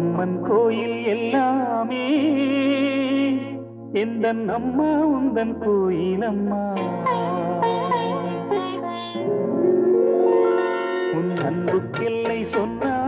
அம்மன் கோயில் எல்லாமே. எந்த அம்மா உந்தன் கோயில் கோயிலம்மா உன் அன்புக்கெல்லை சொன்ன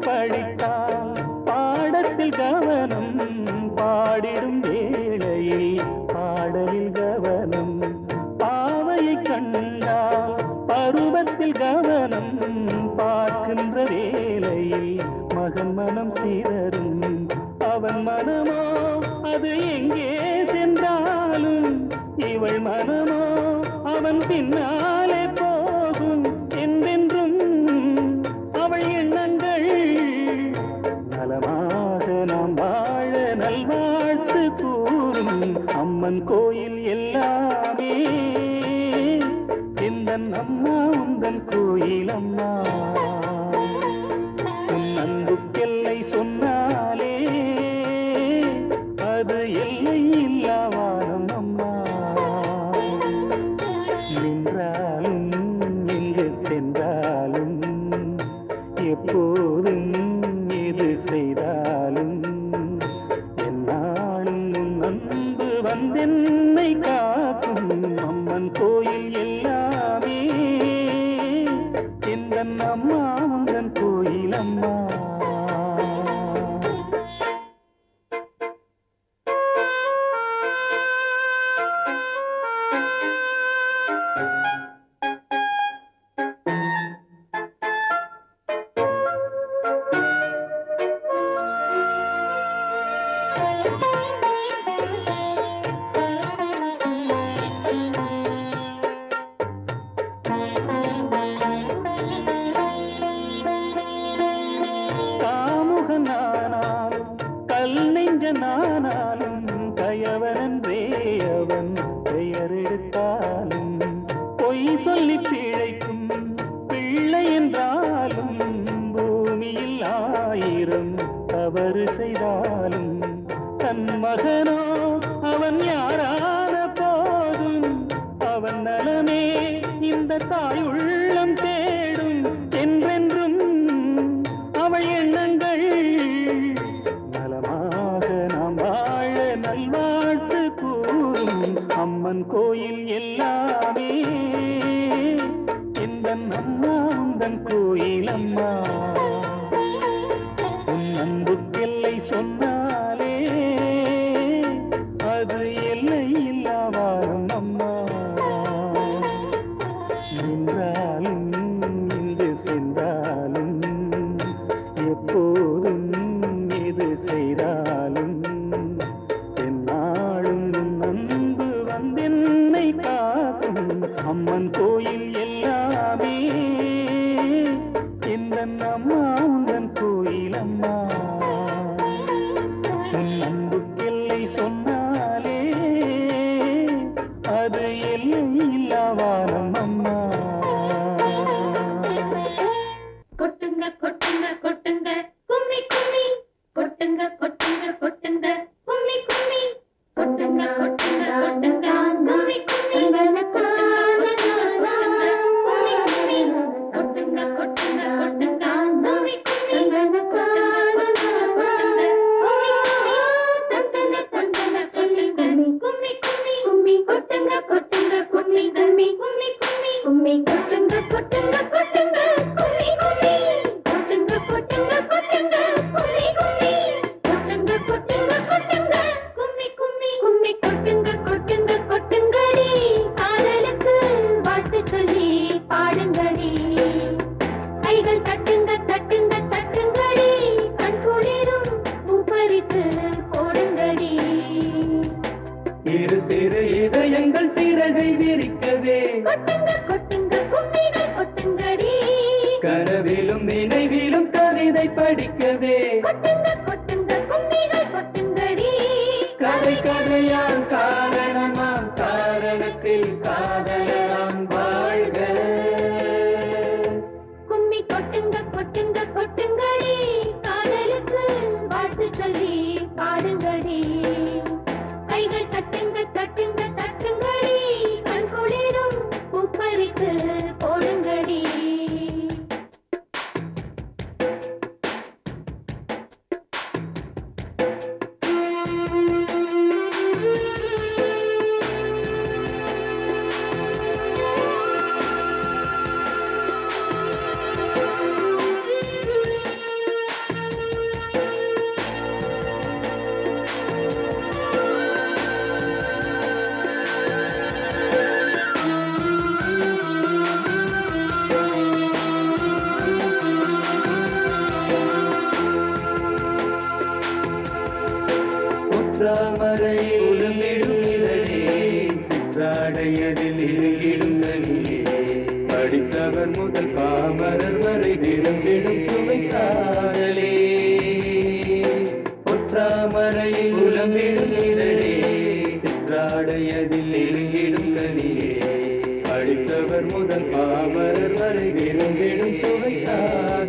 படித்தால் பாடத்தில் கவனம் பாடிடும் வேளையில் பாடலில் கவனம். பாவையை கண்டால் பருவத்தில் கவனம் பார்க்கின்ற வேளையில் மகன் மனம் சீரரும் அவன் மனமோ அது எங்கே சென்றாலும் இவள் மனமோ அவன் பின்னால் من کو முருகன் கோயில் அம்மன் கோயில் எல்லாமே. இந்த அம்மா உந்தன் கோயில் அம்மா கதை விரிக்கவே தாமரை உலமிடும் இதழே சிற்றாடையதில் இருகிடுங்களே படித்தவர் முதல் பாமரர் வரை விரும்பிடும் சுவை காதலே. ஒற்றாமரை உலமிடும் இதழே சிற்றாடையதில் இருகிடும் கனியே. படித்தவர் முதல் பாமரர் வரை விரும்பிடும் சுவை காதலே.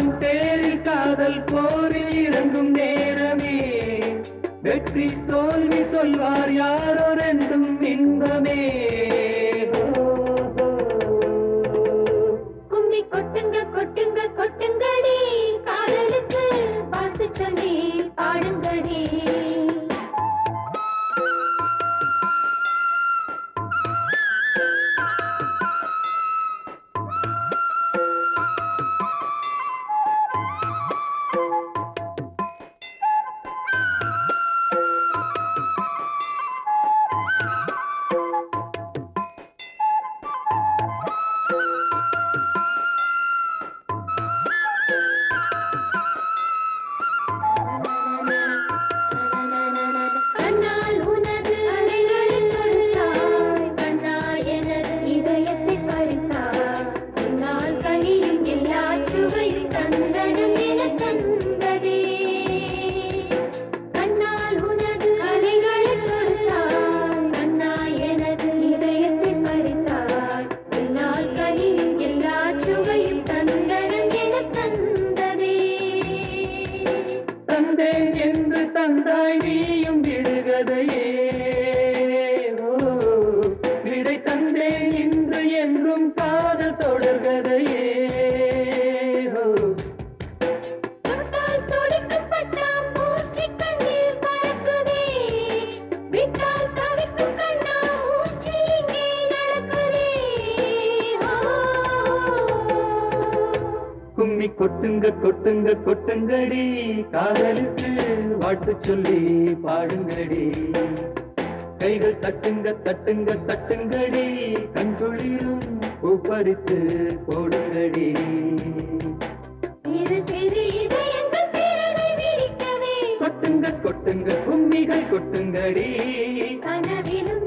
காமன் தேரில் காதல் போரில் இறங்கும் நேரமே. வெற்றி தோல்வி சொல்வார் யாரோ ரெண்டும் இன்பமே. ஓ, கும்மி கொட்டுங்க கொட்டுங்க கொட்டுங்கடி கும்மி கொட்டுங்க கொட்டுங்க கொட்டுங்கடி காதலுக்கு வாழ்த்து சொல்லி பாடுங்கடி கைகள் தட்டுங்க தட்டுங்க தட்டுங்கடி கண்குளிரும் பூப்பறித்து போடுங்கடி. கொட்டுங்க கொட்டுங்க கும்மிகள் கொட்டுங்கடி கனவிலும்.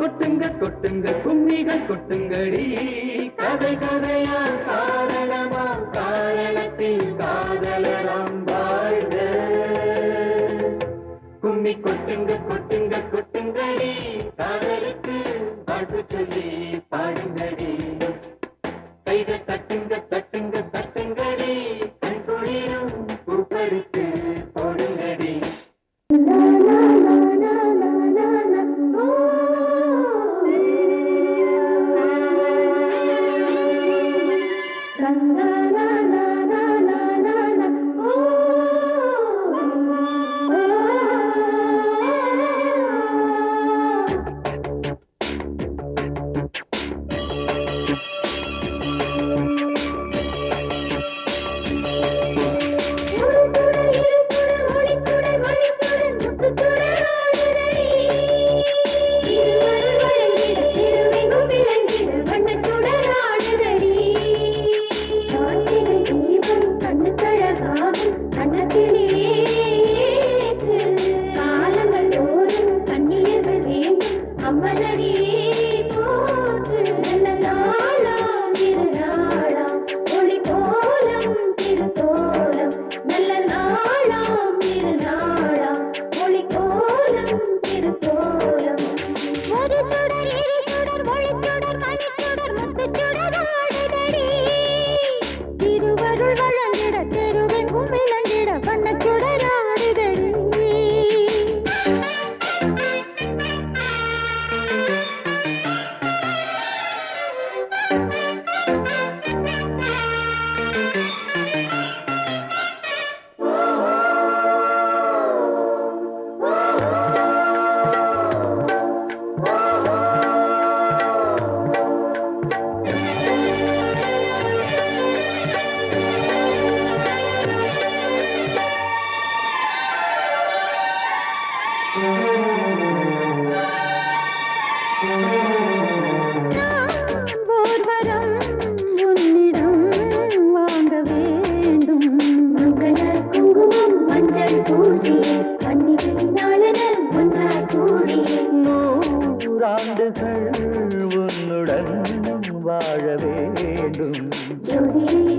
கொட்டுங்க கொட்டுங்க கும்மிகள் கொட்டுங்கடி. கதை கதையா காரணமா காரணத்தில் காதலராம் வாழ்க கும்மி கொட்டுங்க கொட்டுங்க கொட்டுங்கடி. చూడు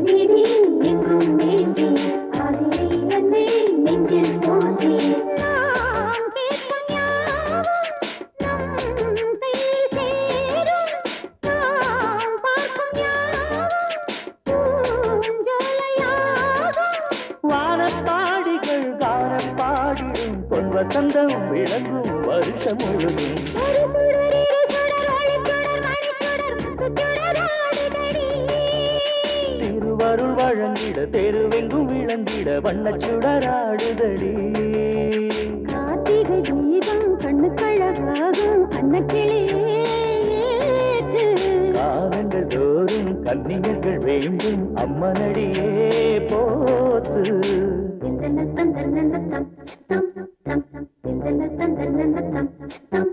திறந்திட வண்ண சுடராடுதடி கார்த்திகை தீபம் கண்ணுக்கழகாகும் கண்ணக்கிளியே காலங்கள் தோறும் கன்னியர்கள் வேண்டும் அம்மனடியே போத்து தந்தன தந்தன தம் தம் தம் தந்தன தந்தன தம் தம்.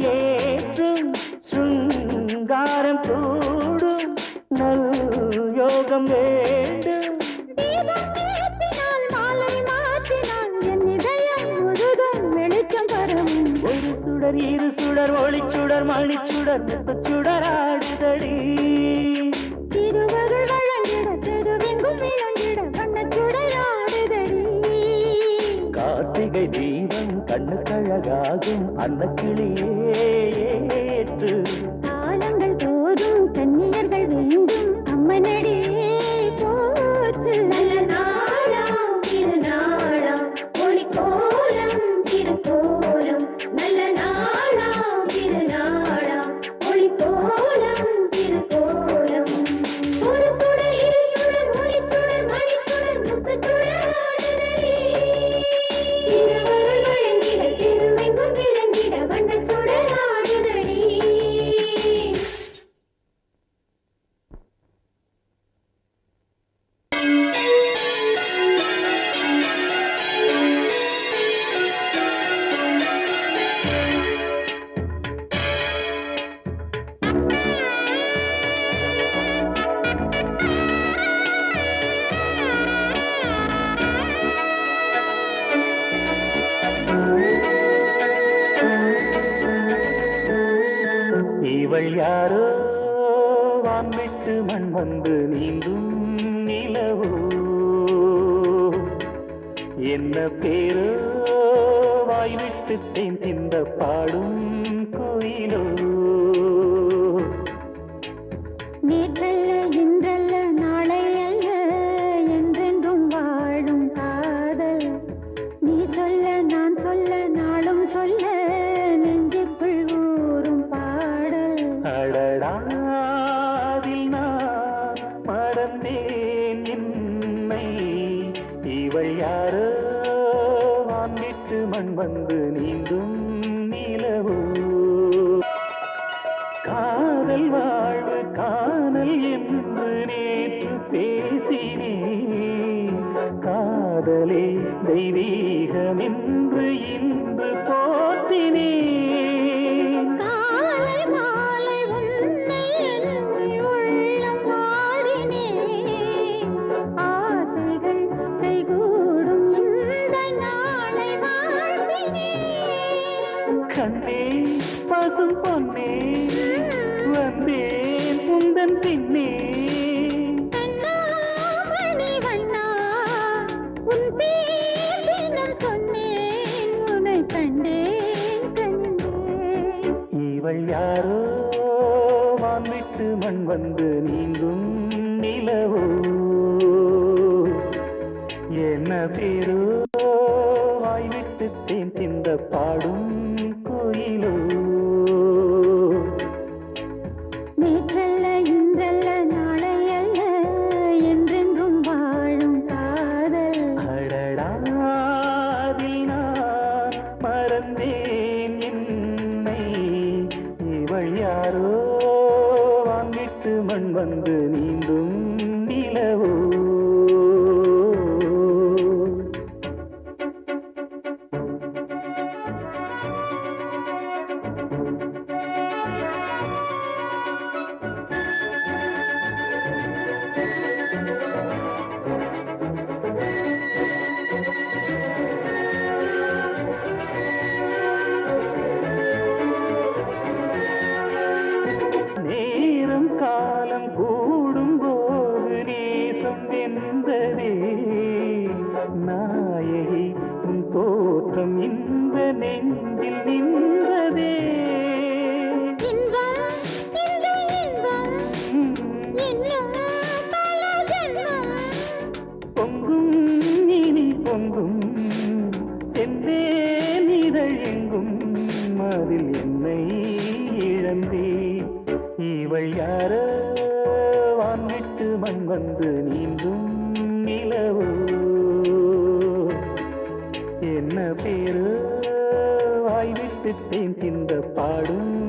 ஏற்றும் சுங்காரம் கூடும் நல் யோகம் வேண்டும். ஒரு சுடர் இரு சுடர் ஒளி சுடர் மணி சுடர் சுடர் ஆடுதடி. கண்ணுக்கழகாகும் அந்த கிளியே ஏற்று. காலங்கள் தோறும் கன்னியர்கள் வேண்டும் அம்மனடியே போற்று. காதலே தெய்வீகமின்று இன்று போற்றினே அவள் யாரோ வான் மண் வந்து நீங்கும் நிலவோ? என்ன பேரோ வாய்விட்டு தேன் சிந்த பாடும் bumbung தோற்றம் இந்த நெஞ்சில் நின்றதே. பொங்கும் இனி பொங்கும். சென்றே நிதழெங்கும் அதில் என்னை இழந்தே. இவள் யாரோ? வான் விட்டு மண் வந்து நீ என்ன பேரு பாடும்